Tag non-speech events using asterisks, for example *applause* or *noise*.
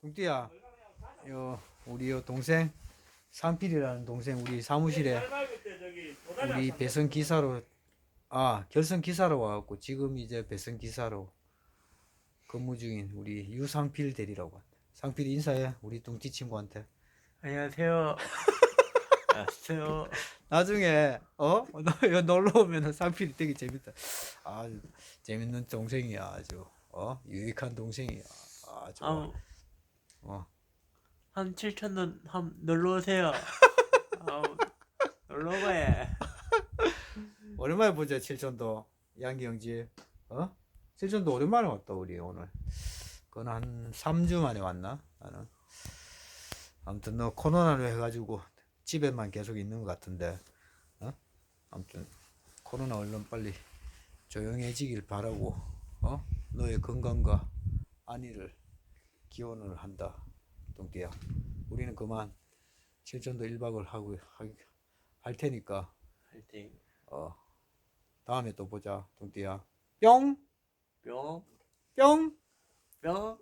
동띠야, 요 우리 요 동생 상필이라는 동생 우리 사무실에 우리 배선 기사로 아 결선 기사로 와갖고 지금 이제 배선 기사로 근무 중인 우리 유상필 대리라고 한다. 상필 인사해 우리 동띠 친구한테. 안녕하세요. *laughs* 안녕하세요. 나중에 어 놀러 오면은 상필이 되게 재밌다. 아 재밌는 동생이야 아주 어 유익한 동생이야. 아 좋아. 아, 어. 한 7천 원 한 놀러 오세요. *laughs* 아, 놀러 가요. *laughs* 오랜만에 보자 칠천도. 양기 형지 어? 칠천도 오랜만에 왔다 우리 오늘. 그건 한 3주 만에 왔나? 나는. 아무튼 너 코로나로 해가지고 집에만 계속 있는 것 같은데 어? 아무튼 코로나 얼른 빨리 조용해지길 바라고 어? 너의 건강과 안위를 기원을 한다 동띠야 우리는 그만 칠천도 1박을 하고 하- 할 테니까 화이팅. 어 다음에 또 보자 동띠야 뿅 뿅. 뿅 뿅.